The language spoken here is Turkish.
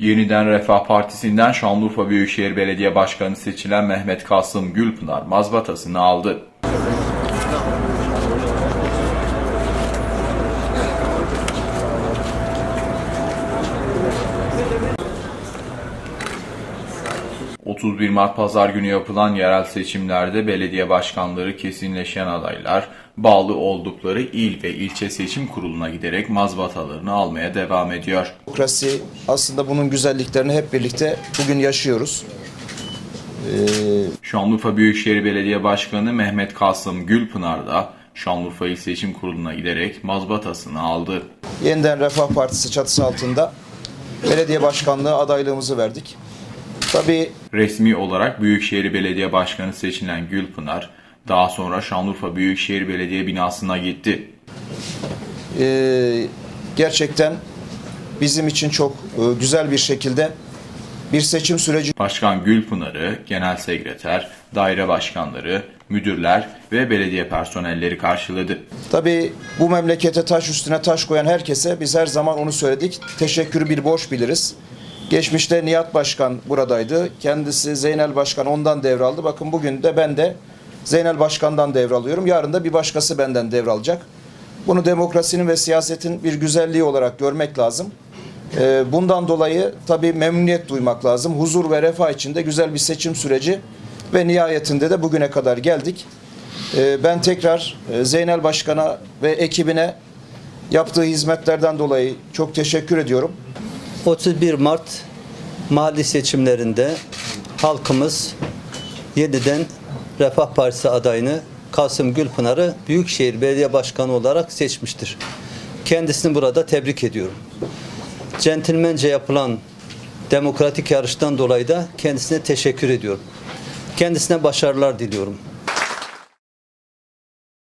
Yeniden Refah Partisi'nden Şanlıurfa Büyükşehir Belediye Başkanı seçilen Mehmet Kasım Gülpınar mazbatasını aldı. ...31 Mart Pazar günü yapılan yerel seçimlerde belediye başkanları kesinleşen adaylar... ...bağlı oldukları il ve ilçe seçim kuruluna giderek mazbatalarını almaya devam ediyor. Demokrasi aslında bunun güzelliklerini hep birlikte bugün yaşıyoruz. Şanlıurfa Büyükşehir Belediye Başkanı Mehmet Kasım Gülpınar da Şanlıurfa İl Seçim Kurulu'na giderek mazbatasını aldı. Yeniden Refah Partisi çatısı altında belediye başkanlığı adaylığımızı verdik. Tabii Resmi olarak Büyükşehir Belediye Başkanı seçilen Gülpınar, daha sonra Şanlıurfa Büyükşehir Belediye binasına gitti. e, gerçekten bizim için çok e, güzel bir şekilde bir seçim süreci Başkan Gülpınar'ı genel sekreter, daire başkanları, müdürler ve belediye personelleri karşıladı. Tabii bu memlekete taş üstüne taş koyan herkese biz her zaman onu söyledik. Teşekkürü bir borç biliriz. Geçmişte Nihat Başkan buradaydı. Kendisi Zeynel Başkan ondan devraldı. Bakın bugün de ben de Zeynel Başkan'dan devralıyorum. Yarın da bir başkası benden devralacak. Bunu demokrasinin ve siyasetin bir güzelliği olarak görmek lazım. Ee, Bundan dolayı tabii memnuniyet duymak lazım. Huzur ve refah içinde güzel bir seçim süreci ve nihayetinde de bugüne kadar geldik. Ee, Ben tekrar e, Zeynel Başkan'a ve ekibine yaptığı hizmetlerden dolayı çok teşekkür ediyorum. 31 Mart mahalli seçimlerinde halkımız yeniden Refah Partisi adayını Kasım Gülpınar'ı Büyükşehir Belediye Başkanı olarak seçmiştir. Kendisini burada tebrik ediyorum. Centilmence yapılan demokratik yarıştan dolayı da kendisine teşekkür ediyorum. Kendisine başarılar diliyorum.